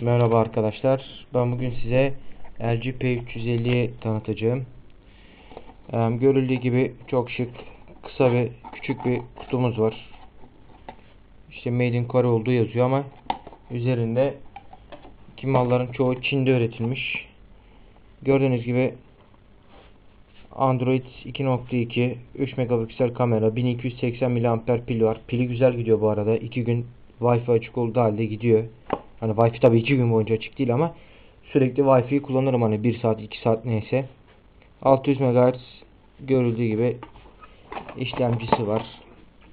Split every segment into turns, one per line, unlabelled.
Merhaba arkadaşlar. Ben bugün size LG P350'yi tanıtacağım. Görüldüğü gibi çok şık, kısa ve küçük bir kutumuz var. İşte Made in Korea olduğu yazıyor ama üzerinde ki malların çoğu Çin'de üretilmiş. Gördüğünüz gibi Android 2.2 3 megapiksel kamera 1280 mAh pil var. Pili güzel gidiyor bu arada. 2 gün Wi-Fi açık olduğu halde gidiyor. Hani Wi-Fi tabii 2 gün boyunca açık değil ama sürekli Wi-Fi'yi kullanırım hani 1 saat 2 saat neyse. 600 MHz görüldüğü gibi işlemcisi var.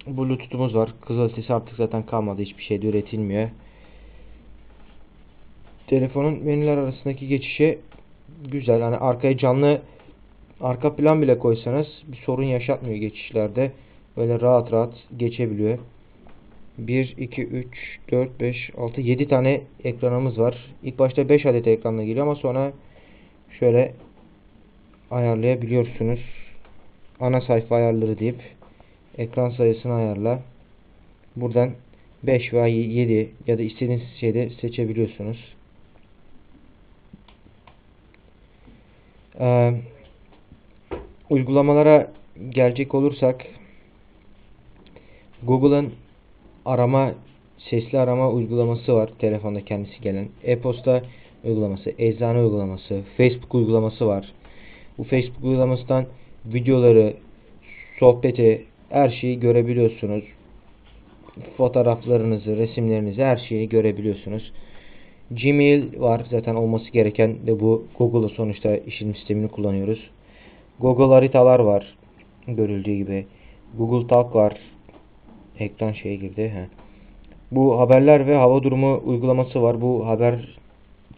Bluetooth'umuz var. Kızılötesi artık zaten kalmadı. Hiçbir şeyde üretilmiyor. Telefonun menüler arasındaki geçişi güzel. Hani arkaya canlı arka plan bile koysanız bir sorun yaşatmıyor geçişlerde. Böyle rahat rahat geçebiliyor. 1, 2, 3, 4, 5, 6, 7 tane ekranımız var. İlk başta 5 adet ekranla geliyor ama sonra şöyle ayarlayabiliyorsunuz. Ana sayfa ayarları deyip ekran sayısını ayarla. Buradan 5 veya 7 ya da istediğiniz şeyde seçebiliyorsunuz. Ee, uygulamalara gelecek olursak Google'ın arama sesli arama uygulaması var telefonda kendisi gelen. E-posta uygulaması, eczane uygulaması, Facebook uygulaması var. Bu Facebook uygulamasından videoları, sohbeti, her şeyi görebiliyorsunuz. Fotoğraflarınızı, resimlerinizi, her şeyi görebiliyorsunuz. Gmail var zaten olması gereken de bu Google'ı sonuçta işin sistemini kullanıyoruz. Google haritalar var görüldüğü gibi. Google Talk var. Ekran şeye girdi. He. Bu haberler ve hava durumu uygulaması var. Bu haber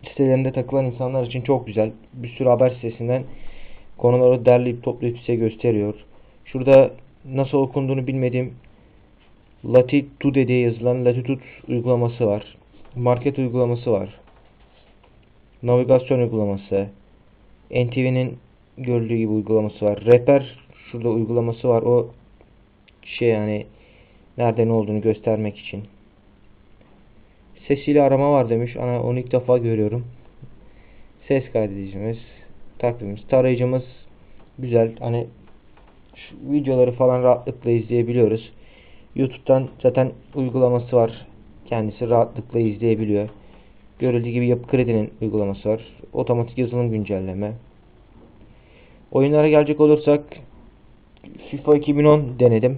sitelerinde takılan insanlar için çok güzel. Bir sürü haber sitesinden konuları derleyip toplayıp size gösteriyor. Şurada nasıl okunduğunu bilmediğim Latitude diye yazılan Latitude uygulaması var. Market uygulaması var. Navigasyon uygulaması. NTV'nin görüldüğü gibi uygulaması var. Rehber şurada uygulaması var. O şey yani nerede ne olduğunu göstermek için. Sesiyle arama var demiş. Ana onu ilk defa görüyorum. Ses kaydedicimiz, takvimimiz, tarayıcımız güzel. Hani şu videoları falan rahatlıkla izleyebiliyoruz. YouTube'dan zaten uygulaması var. Kendisi rahatlıkla izleyebiliyor. Görüldüğü gibi Yapı Kredi'nin uygulaması var. Otomatik yazılım güncelleme. Oyunlara gelecek olursak FIFA 2010 denedim.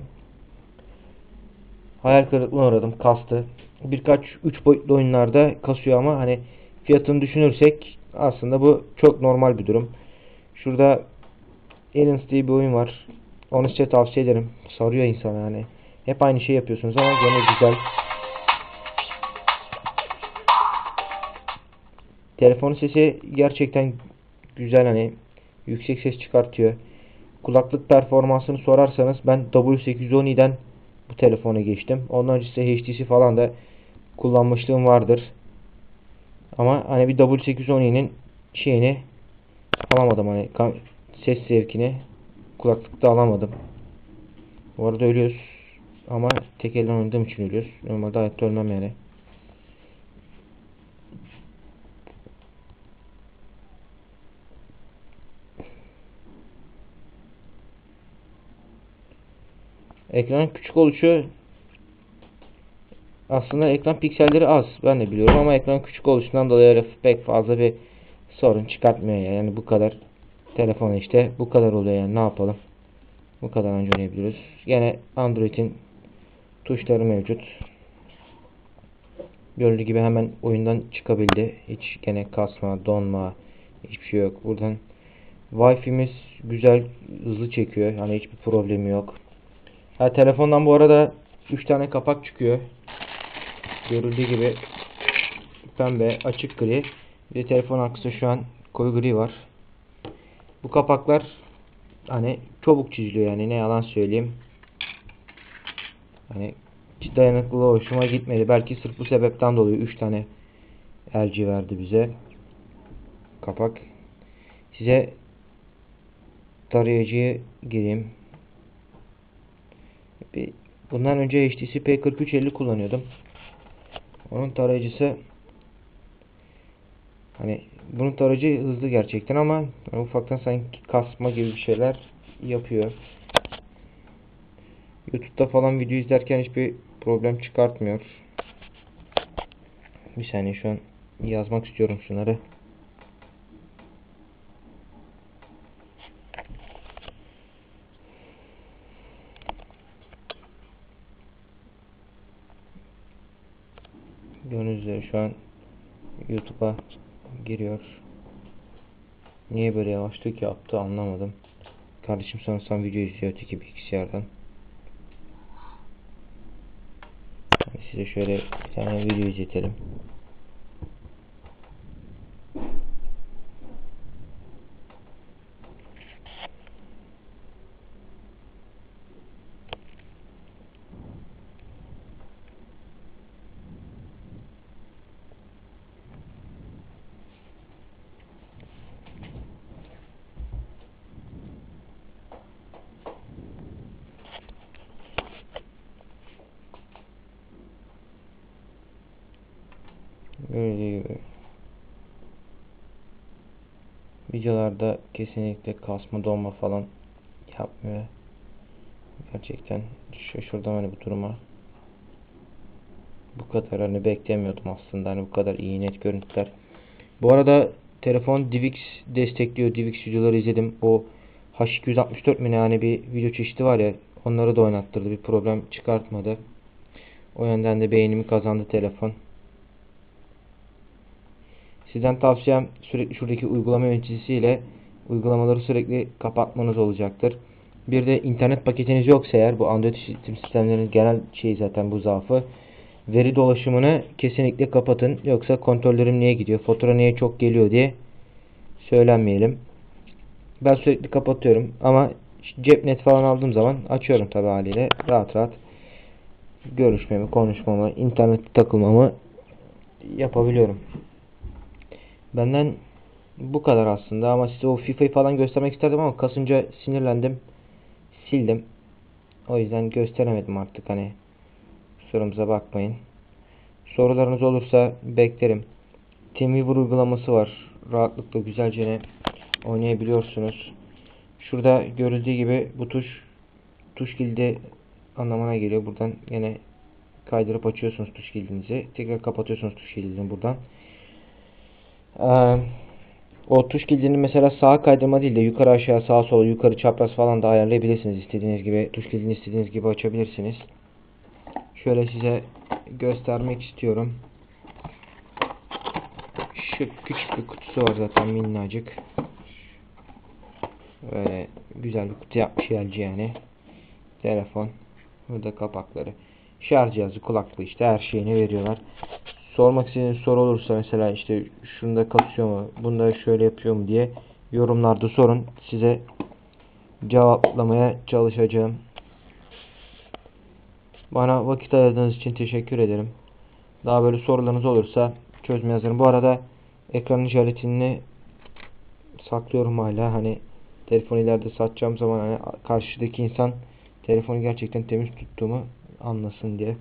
Hayal kırıklığına uğradım. Kastı. Birkaç 3 boyutlu oyunlarda kasıyor ama hani fiyatını düşünürsek aslında bu çok normal bir durum. Şurada Aliens diye bir oyun var. Onu size tavsiye ederim. Sarıyor insan yani. Hep aynı şey yapıyorsunuz ama gene güzel. Telefonun sesi gerçekten güzel hani yüksek ses çıkartıyor. Kulaklık performansını sorarsanız ben W810i'den bu telefona geçtim. Ondan öncesi HTC falan da kullanmışlığım vardır. Ama hani bir W810i'nin şeyini alamadım hani ses zevkini kulaklıkta alamadım. Bu arada ölüyoruz. Ama tek elden oynadığım için ölüyoruz. Normalde hayatta ölmem yani. Ekranın küçük oluşu aslında ekran pikselleri az. Ben de biliyorum ama ekran küçük oluşundan dolayı pek fazla bir sorun çıkartmıyor yani. yani bu kadar telefon işte bu kadar oluyor yani ne yapalım. Bu kadar önce oynayabiliyoruz. Yine Android'in tuşları mevcut. Gördüğü gibi hemen oyundan çıkabildi. Hiç gene kasma, donma hiçbir şey yok. Buradan Wi-Fi'miz güzel, hızlı çekiyor. Yani hiçbir problemi yok. Ha, telefondan bu arada 3 tane kapak çıkıyor. Görüldüğü gibi pembe, açık gri. Bir telefon arkası şu an koyu gri var. Bu kapaklar hani çabuk çiziliyor yani ne yalan söyleyeyim. Hani hiç dayanıklılığı hoşuma gitmedi. Belki sırf bu sebepten dolayı 3 tane LG verdi bize. Kapak. Size tarayıcıya gireyim. Bundan önce HTC P4350 kullanıyordum. Onun tarayıcısı Hani bunun tarayıcı hızlı gerçekten ama hani ufaktan sanki kasma gibi bir şeyler yapıyor. YouTube'da falan video izlerken hiçbir problem çıkartmıyor. Bir saniye şu an yazmak istiyorum şunları. Gördüğünüz üzere şu an YouTube'a giriyor. Niye böyle yavaşlık yaptı anlamadım. Kardeşim sanırsam video izliyor öteki bilgisayardan. Yani Size şöyle bir tane video izletelim. Gördüğü gibi. Videolarda kesinlikle kasma donma falan yapmıyor. Gerçekten şaşırdım hani bu duruma. Bu kadar hani beklemiyordum aslında hani bu kadar iyi net görüntüler. Bu arada telefon DivX destekliyor. DivX videoları izledim. O H264 mi yani bir video çeşidi var ya onları da oynattırdı. Bir problem çıkartmadı. O yönden de beğenimi kazandı telefon. Sizden tavsiyem sürekli şuradaki uygulama yöneticisiyle uygulamaları sürekli kapatmanız olacaktır. Bir de internet paketiniz yoksa eğer bu Android işletim sistemlerinin genel şeyi zaten bu zaafı. Veri dolaşımını kesinlikle kapatın. Yoksa kontrollerim niye gidiyor, fatura niye çok geliyor diye söylenmeyelim. Ben sürekli kapatıyorum ama cepnet falan aldığım zaman açıyorum tabi haliyle rahat rahat görüşmemi, konuşmamı, internette takılmamı yapabiliyorum. Benden bu kadar aslında ama size o FIFA'yı falan göstermek isterdim ama kasınca sinirlendim. Sildim. O yüzden gösteremedim artık hani. Sorumuza bakmayın. Sorularınız olursa beklerim. TeamViewer uygulaması var. Rahatlıkla güzelce oynayabiliyorsunuz. Şurada görüldüğü gibi bu tuş tuş kilidi anlamına geliyor. Buradan yine kaydırıp açıyorsunuz tuş kilidinizi. Tekrar kapatıyorsunuz tuş kilidini buradan. O tuş kilidini mesela sağa kaydırma değil de yukarı aşağı sağa sola yukarı çapraz falan da ayarlayabilirsiniz. İstediğiniz gibi tuş kilidini istediğiniz gibi açabilirsiniz. Şöyle size göstermek istiyorum. Şu küçük bir kutusu var zaten minnacık. Böyle güzel bir kutu yapmış LG yani. Telefon. Burada kapakları. Şarj cihazı, kulaklığı işte her şeyini veriyorlar sormak istediğiniz soru olursa mesela işte şunda kasıyor mu, bunda şöyle yapıyor mu diye yorumlarda sorun. Size cevaplamaya çalışacağım. Bana vakit ayırdığınız için teşekkür ederim. Daha böyle sorularınız olursa çözmeye hazırım. Bu arada ekran işaretini saklıyorum hala. Hani telefonu ileride satacağım zaman hani karşıdaki insan telefonu gerçekten temiz tuttuğumu anlasın diye.